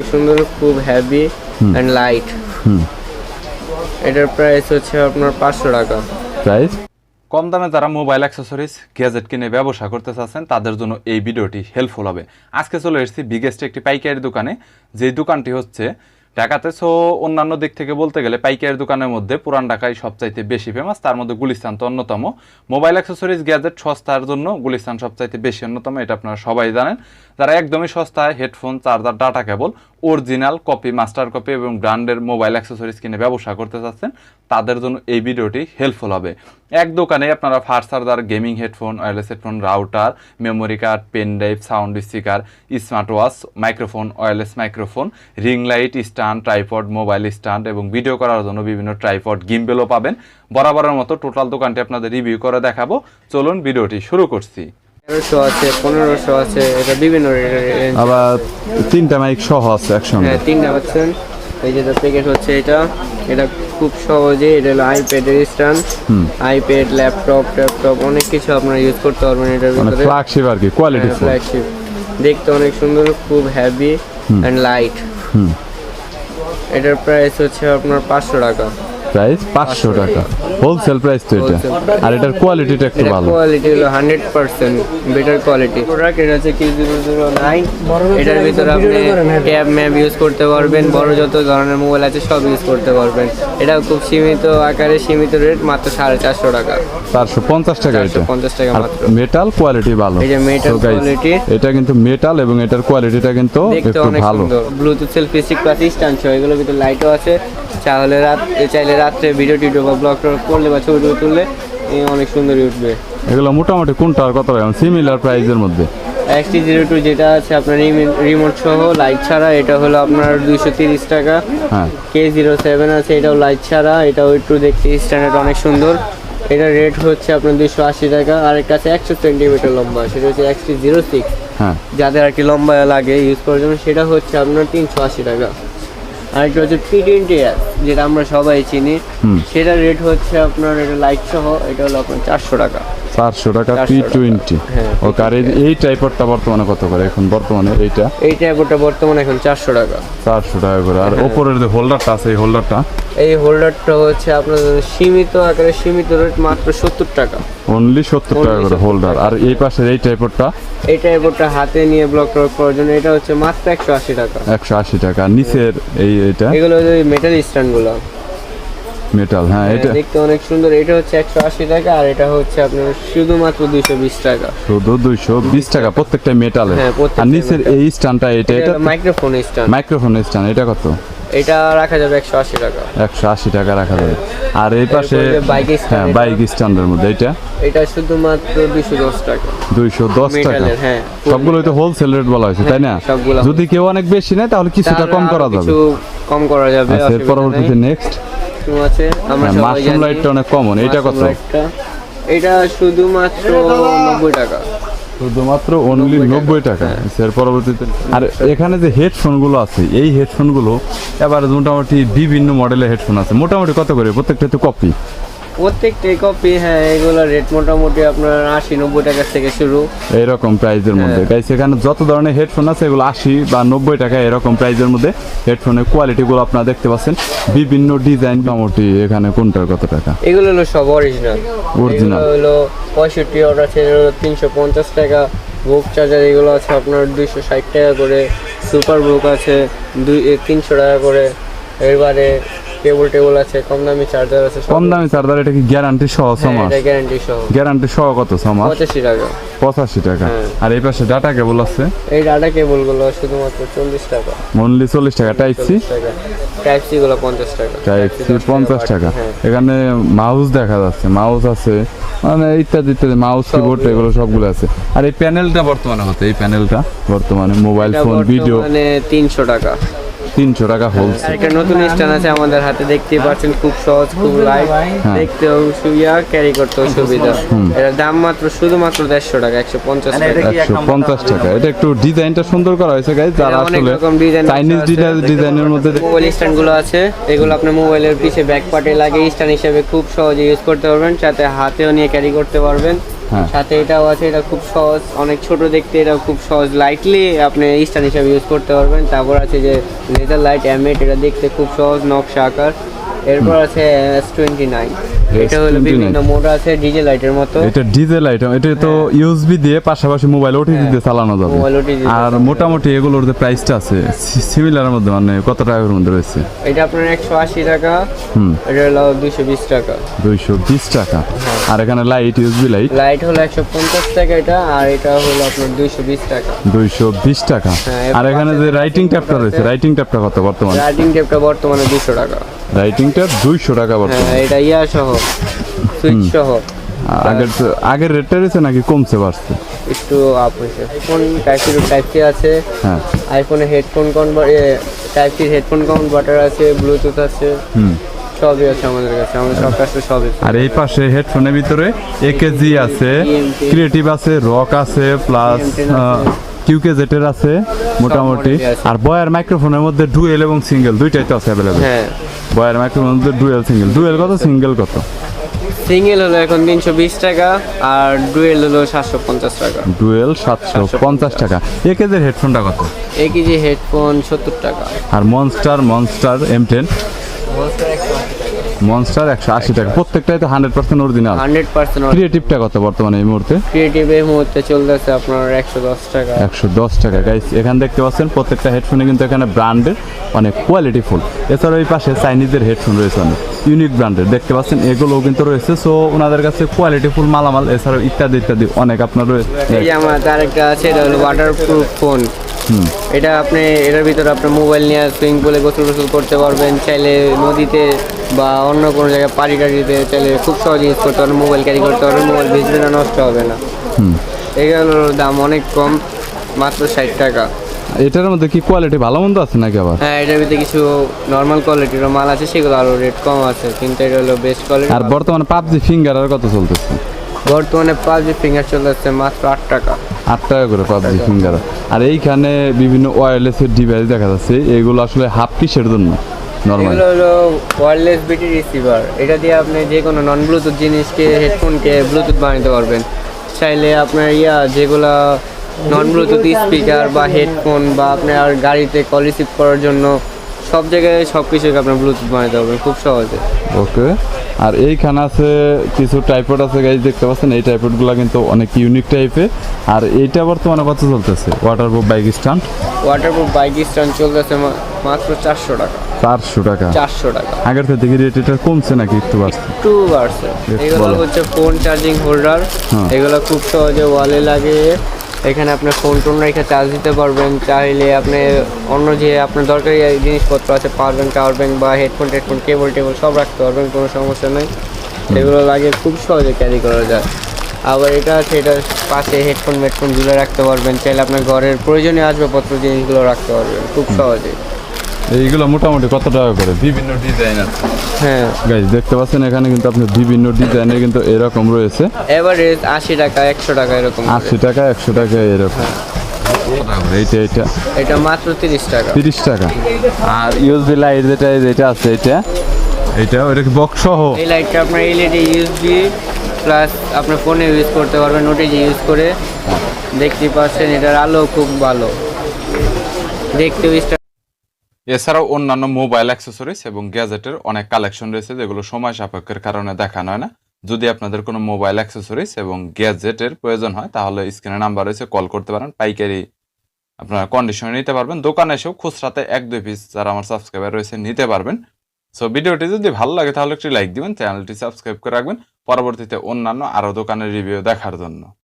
সুন্দর খুব heavy and light হুম। এটার প্রাইস হচ্ছে আপনার পাঁচশো টাকা। প্রাইস কম দামে যারা মোবাইল অ্যাক্সেসরিজ গ্যাজেট কিনে ব্যবসা করতে চাচ্ছেন তাদের জন্য এই ভিডিওটি হেল্পফুল হবে। আজকে চলে এসেছি বিগেস্ট একটি পাইকারি দোকানে। যেই দোকানটি হচ্ছে ঢাকাতে সো অন্যান্য দিক থেকে বলতে গেলে পাইকারি দোকানের মধ্যে পুরান ঢাকায় সবচাইতে বেশি ফেমাস তার মধ্যে গুলিস্তান তো অন্যতম। মোবাইল অ্যাক্সেসরিজ গ্যাজেট সস্তার জন্য গুলিস্তান সবচাইতে বেশি অন্যতম, এটা আপনারা সবাই জানেন। যারা একদমই সস্তায় headphone charger data cable original copy master copy এবং ব্র্যান্ডের মোবাইল অ্যাক্সেসরিজ কিনে ব্যবসা করতে চাচ্ছেন, তাদের জন্য এই ভিডিওটি হেল্পফুল হবে। এক দোকানে আপনারা fast charger gaming headphone wireless headphone router memory card pen drive sound speaker smart watch microphone wireless microphone ring light stand tripod mobile stand এবং ভিডিও করার জন্য বিভিন্ন ট্রাইপড গিম্বেলও পাবেন। বরাবরের মতো টোটাল দোকানটি আপনাদের রিভিউ করে দেখাবো। চলুন ভিডিওটি শুরু করছি। তেরোশো আছে পনেরোশো আছে এটা বিভিন্ন আবার তিনটা মাইক সহ আছে একসঙ্গে। হ্যাঁ তিনটা পাচ্ছেন। এই যে প্যাকেট হচ্ছে এটা। এটা খুব সহজে এটা হলো আইপ্যাডের স্ট্যান্ড আইপ্যাড ল্যাপটপ ট্যাপটপ অনেক কিছু আপনারা ইউজ করতে পারবেন এটার মানে ভিতরে। ফ্ল্যাগশিপ আর কি কোয়ালিটি ফ্ল্যাগশিপ দেখতে অনেক সুন্দর খুব হ্যাভি অ্যান্ড লাইট এটার প্রাইস হচ্ছে আপনার পাঁচশো টাকা। প্রাইস পাঁচশো টাকা। হোলসেল প্রাইস তো এটা। আর এটার কোয়ালিটিটা একটু ভালো। কোয়ালিটি হলো hundred percent better quality product এটা হচ্ছে কি জিরো জিরো নাইন এটার ভিতরে আপনি ট্যাব ম্যাপ ইউজ করতে পারবেন। বড় যত ধরনের মোবাইল আছে সব ইউজ করতে পারবেন। এটা খুব সীমিত আকারে সীমিত রেট মাত্র সাড়ে চারশো টাকা। চারশো পঞ্চাশ টাকা এটা। পঞ্চাশ টাকা মাত্র। মেটাল কোয়ালিটি ভালো। এই যে guys, quality। এটা কিন্তু মেটাল এবং এটার কোয়ালিটিটা কিন্তু একটু ভালো। Bluetooth selfie stick plus stand এগুলোর ভিতরে লাইটও আছে। চাইলে রাত চাইলে রাত্রে ভিডিও টিডিও বা ব্লগ করলে বা ছবি টবি তুললে অনেক সুন্দর উঠবে। এগুলো মোটামুটি কোনটা আর কত সিমিলার প্রাইসের মধ্যে? এক্সটি জিরো টু যেটা আছে আপনার রিমোট সহ লাইট ছাড়া এটা হলো আপনার দুইশো তিরিশ টাকা। কে জিরো সেভেন আছে এটাও লাইট ছাড়া এটাও একটু দেখতে স্ট্যান্ডার্ড অনেক সুন্দর। এটা রেট হচ্ছে আপনার দুইশো আশি টাকা আর এর কাছে একশো সেন্টিমিটার লম্বা সেটা হচ্ছে এক্সটি জিরো সিক্স হ্যাঁ। যাদের আর কি লম্বা লাগে ইউজ করার জন্য সেটা হচ্ছে আপনার তিনশো আশি টাকা। আর একটা হচ্ছে পি টোয়েন্টি যেটা আমরা সবাই চিনি। সেটা রেট হচ্ছে আপনার এটা লাইট সহ এটা হলো আপনার চারশো টাকা। চারশো টাকা পি টোয়েন্টি হ্যাঁ, ওকে আর এই- টাইপারটা টাইপেরটা বর্তমানে কত করে এখন? বর্তমানে এইটা? এই টাইপারটা বর্তমানে এখন চারশো টাকা। চারশো টাকা করে। আর হ্যাঁ। ওপরের যে হোল্ডারটা আছে এই হোল্ডারটা এই হোল্ডারটা হচ্ছে আপনার সীমিত আকারে সীমিত রেট মাত্র সত্তর টাকা। অনলি সত্তর টাকা করে হোল্ডার। আর এই পাশের এই টাইপেরটা এই টাইপটা হাতে নিয়ে ব্লক করার জন্য এটা হচ্ছে মাত্র একশো আশি টাকা। একশো আশি টাকা। নিচের এই এটা? এগুলো মেটাল স্ট্যান্ডগুলো মেটাল হ্যাঁ এটা দেখতে অনেক সুন্দর। এটা হচ্ছে একশো আশি টাকা আর এটা হচ্ছে আপনার শুধুমাত্র দুইশো বিশ টাকা। শুধু দুইশো বিশ টাকা প্রত্যেকটা মেটালের হ্যাঁ, আর নিচের এই স্ট্যান্ডটা এটা এটা মাইক্রোফোন স্ট্যান্ড মাইক্রোফোন স্ট্যান্ড এটা কত? এটা রাখা যাবে একশো আশি টাকা। একশো আশি টাকা রাখা যাবে। আর এই পাশে এরপর যে হ্যাঁ বাইক স্ট্যান্ডের মধ্যে এটা এটা শুধুমাত্র দুইশো দশ টাকা। দুইশো দশ টাকা? হ্যাঁ। সবগুলো তো হোলসেল রেট বলা হয়েছে তাই না? হ্যাঁ, যদি কেউ অনেক বেশি নেয় তাহলে কিছুটা কম করা যাবে। কিছু কম করা যাবে আচ্ছা এর পরবর্তীতে নেক্সট আছে? আমরা মাশরুম লাইটটা অনেক কমন এটা কত? এটা শুধুমাত্র নব্বই টাকা। শুধুমাত্র অনলি নব্বই টাকা। এর পরবর্তীতে আর এখানে যে হেডফোনগুলো আছে এই হেডফোনগুলো এবার মোটামুটি বিভিন্ন মডেলের হেডফোন আছে। মোটামুটি কত করে? প্রত্যেকটা তো কপি প্রত্যেকটাই কপি হ্যাঁ এগুলো রেট মোটামুটি আপনার আশি নব্বই টাকা থেকে শুরু। এইরকম প্রাইজের মধ্যে। হ্যাঁ। গাইস এখানে যত ধরনের হেডফোন আছে এগুলো আশি বা নব্বই টাকা এরকম প্রাইজের মধ্যে হেডফোনের কোয়ালিটিগুলো আপনারা দেখতে পাচ্ছেন। বিভিন্ন ডিজাইন মোটামুটি এখানে কোনটার কত টাকা? এগুলো হলো সব অরিজিনাল Original। হলো পঁয়ষট্টি অর্ডার আছে তিনশো পঞ্চাশ টাকা। বুক চার্জার এগুলো আছে আপনার দুইশো ষাট টাকা করে। সুপার বুক আছে দুই তিনশো টাকা করে। এবারে কেবল টেবল আছে কম দামি চার্জার আছে কম দামি চার্জার এটা কি গ্যারান্টি সহ হ্যাঁ, এটা গ্যারান্টি সহ। গ্যারান্টি সহ কত ছমাস পঁচাশি টাকা। পঁচাশি টাকা। হ্যাঁ। আর এই পাশে ডাটা কেবল আছে? এই ডাটা কেবলগুলো শুধুমাত্র চল্লিশ টাকা। অনলি চল্লিশ টাকা। টাইপ সি টাইপ সি গুলো পঞ্চাশ টাকা। টাইপ সি পঞ্চাশ টাকা। এখানে মাউস দেখা যাচ্ছে। মাউস আছে। মানে ইত্যাদি ইত্যাদি। মাউস কিবোর্ড এগুলো সবগুলো আছে। আর এই প্যানেলটা বর্তমানে হচ্ছে এই প্যানেলটা বর্তমানে? মোবাইল ফোন ভিডিও বর্তমানে তিনশো টাকা। তিনশো টাকা হোলসেল একটা নতুন স্ট্যান্ড আছে আমাদের হাতে দেখতেই পাচ্ছেন খুব সহজ খুব লাইট হ্যাঁ। দেখতেও সুবিধা ক্যারি করতেও সুবিধা। এটার দাম মাত্র শুধুমাত্র দেড়শো টাকা একশো পঞ্চাশ টাকা। একশো পঞ্চাশ টাকা। এটা একটু ডিজাইনটা সুন্দর করা হয়েছে গাইজ যারা আসলে ডিজাইন চাইনিজ ডিজাইনের মধ্যে মোবাইল স্ট্যান্ডগুলো আছে। এগুলো আপনার মোবাইলের পিছে ব্যাক পার্টে লাগে স্ট্যান্ড হিসেবে খুব সহজে ইউজ করতে পারবেন সাথে হাতেও নিয়ে ক্যারি করতে পারবেন। সাথে এটাও আছে এটা খুব সহজ। অনেক ছোট দেখতে এটা খুব সহজ। লাইটলি আপনি স্টান হিসাবে ইউজ করতে পারবেন। তারপর আছে যে লেজার লাইট অ্যামেট এটা দেখতে খুব সহজ নকশা আকার। এরপর আছে এস টোয়েন্টি নাইন এটা হলো বিভিন্ন মোড আছে ডিজে লাইটের মতো। এটা ডিজেল আইটেম এটা তো ইউএসবি দিয়ে পাশাপাশি মোবাইল ওটিজি দিয়ে চালানো যাবে। মোবাইল OTG দিয়ে আর মোটামুটি এগুলোর যে প্রাইসটা আছে সিমিলার মধ্যে মানে কত টাকার মধ্যে রয়েছে? এটা আপনার একশো আশি টাকা হুম। এটা হলো দুশো বিশ টাকা। দুইশো বিশ টাকা। আর এখানে লাইট ইউএসবি লাইট লাইট হলো একশো পঞ্চাশ টাকা এটা আর এটা হলো আপনার দুইশো বিশ টাকা। দুইশো বিশ টাকা। হ্যাঁ, আর এখানে যে রাইটিং ট্যাবটা রয়েছে রাইটিং ট্যাবটা কত বর্তমানে? রাইটিং টেপটা বর্তমানে দুশো টাকা। রাইটিং ট্যাব দুইশো টাকা বর্তমানে। হ্যাঁ এটা ইয়া সহ সুইচ সহ। আগের আগের রেটটা রয়েছে নাকি কমছে বাড়ছে? একটু আপ হয়েছে। IPhone type C type C আছে। হ্যাঁ। আইফোনে হেডফোন কনভার টাইপ সি হেডফোন কনভার্টার আছে ব্লুটুথ আছে। হুম। সবই আছে আমাদের কাছে। আমাদের সব কাছে সবই আর এই পাশে হেডফোনের ভিতরে একেজি আছে ক্রিয়েটিভ আছে রক আছে প্লাস। কিউকে জেটের আছে মোটামুটি। আর বয়ার মাইক্রোফোনের মধ্যে ডুয়েল এবং সিঙ্গেল দুইটাই তো আছে অ্যাভেলেবেল হ্যাঁ। বয়ার মাইক্রোফোনের মধ্যে ডুয়েল সিঙ্গেল ডুয়েল কত সিঙ্গেল কত? সিঙ্গেল হলো এখন তিনশো বিশ টাকা আর ডুয়েল হলো সাতশো পঞ্চাশ টাকা। ডুয়েল সাতশো পঞ্চাশ টাকা। একেজের হেডফোনটা কত? এক কেজি হেডফোন সত্তর টাকা। আর monster monster M ten monster একশো আশি টাকা। প্রত্যেকটাই তো hundred percent original hundred percent ক্রিয়েটিভটা কত বর্তমানে এই মুহূর্তে? ক্রিয়েটিভ এই মুহূর্তে চলতেছে আপনার একশো দশ টাকা। একশো দশ টাকা। গাইস এখানে দেখতে পাচ্ছেন প্রত্যেকটা হেডফোনে কিন্তু এখানে ব্র্যান্ডের অনেক কোয়ালিটি ফুল এছাড়াও এই পাশে চাইনিজের হেডফোন রয়েছে অনেক ইউনিক ব্র্যান্ডের দেখতে পাচ্ছেন এগুলোও কিন্তু রয়েছে। সো ওনাদের কাছে কোয়ালিটি ফুল মালামাল এছাড়াও ইত্যাদি ইত্যাদি অনেক আপনার রয়েছে। আমার আরেকটা আছে এটা হলো ওয়াটার প্রুফ ফোন এটা আপনি এটার ভিতরে আপনার মোবাইল নিয়ে সুইমিং পুলে গোসল গোসল করতে পারবেন চাইলে নদীতে বা অন্য কোনো জায়গায় পাড়ি টাড়িতে চাইলে খুব সহজে ইউজ করতে পারবেন মোবাইল ক্যারি করতে পারবেন মোবাইল ভিজবে না নষ্ট হবে না। এগুলোর দাম অনেক কম মাত্র ষাট টাকা। এটার মধ্যে কি কোয়ালিটি ভালো মন্দ আছে নাকি আবার? হ্যাঁ এটার ভিতরে কিছু নর্মাল কোয়ালিটিরও মাল আছে সেগুলো আরও রেট কম আছে কিন্তু এটা হলো বেস্ট কোয়ালিটি আর বর্তমানে পাবজি ফিঙ্গার আর কত চলতেছে? বর্তমানে পাবজি ফিঙ্গার চলতেছে মাত্র আট টাকা। আট টাকা করে পাবজি ফিঙ্গার আর এইখানে বিভিন্ন ওয়্যারলেসের ডিভাইস দেখা যাচ্ছে এগুলো আসলে হাফ কিসের জন্য? নর্মাল হলো ওয়্যারলেস বিটি রিসিভার এটা দিয়ে আপনি যে কোনো নন ব্লুটুথ জিনিসকে হেডফোনকে ব্লুটুথ বানাতে পারবেন। চাইলে আপনার ইয়া যেগুলা নন ব্লুটুথ স্পিকার বা হেডফোন বা আপনার গাড়িতে কল রিসিভ করার জন্য সব জায়গায় সব কিছুকে আপনার ব্লুটুথ বানাতে পারবেন খুব সহজে। ওকে আর এইখানে আছে কিছু টাইপড আছে গাইজ দেখতে পাচ্ছেন? এই টাইপডগুলো কিন্তু অনেক ইউনিক টাইপের আর এইটা বর্তমানে কত চলতেছে? Waterproof bike stand waterproof bike stand চলতেছে মাত্র চারশো টাকা। চারশো টাকা? চারশো টাকা। আগের থেকে রেট এটা কমছে নাকি একটু বাড়ছে? টু বাড়ছে। এগুলো হচ্ছে ফোন চার্জিং হোল্ডার। এগুলো খুব সহজে ওয়ালে লাগে এখানে আপনার ফোন টোন রেখে চার্জ দিতে পারবেন। চাইলে আপনি অন্য যে আপনার দরকারি জিনিসপত্র আছে পাওয়ার ব্যাঙ্ক টাওয়ার ব্যাঙ্ক বা হেডফোন টেডফোন কেবল টেবল সব রাখতে পারবেন, কোনো সমস্যা নেই। এগুলো লাগে খুব সহজে ক্যারি করা যায়। আবার এটা আছে এটার পাশে হেডফোন মেডফোন ঝুলে রাখতে পারবেন। চাইলে আপনার ঘরের প্রয়োজনীয় আসবাবপত্র জিনিসগুলো রাখতে পারবেন, খুব সহজে। এইগুলো মোটামুটি কত টাকা করে? বিভিন্ন ডিজাইন আছে। হ্যাঁ। গাইজ দেখতে পাচ্ছেন এখানে কিন্তু আপনি বিভিন্ন ডিজাইনের কিন্তু এরকম রয়েছে। এভারেজ আশি টাকা একশো টাকা এরকম আশি টাকা একশো টাকা এরকম। এইটা এইটা? এটা মাত্র তিরিশ টাকা। তিরিশ টাকা। আর ইউএসবি লাইট যেটা যেটা আছে এটা এটা ওইটা কি বক্স সহ? এই লাইটটা আপনার এলইডি ইউএসবি প্লাস আপনার ফোনে ইউজ করতে পারবেন ইউজ করে। দেখতে পাচ্ছেন এটার আলো খুব ভালো। দেখতেও স্টার এছাড়াও অন্যান্য মোবাইল অ্যাক্সেসরিজ এবং গ্যাজেটের অনেক কালেকশন রয়েছে, যেগুলো সময় সাপেক্ষের কারণে দেখানো হয় না। যদি আপনাদের কোনো মোবাইল অ্যাক্সেসরিজ এবং গ্যাজেটের প্রয়োজন হয়, তাহলে স্ক্রিনে নাম্বার রয়েছে, কল করতে পারেন, পাইকারি আপনারা কন্ডিশনে নিতে পারবেন। দোকানে এসেও খুচরাতে এক দুই পিস যারা আমার সাবস্ক্রাইবার রয়েছে নিতে পারবেন। সো ভিডিওটি যদি ভালো লাগে, তাহলে একটি লাইক দিবেন চ্যানেলটি সাবস্ক্রাইব করে রাখবেন। পরবর্তীতে অন্যান্য আরও দোকানের রিভিউ দেখার জন্য।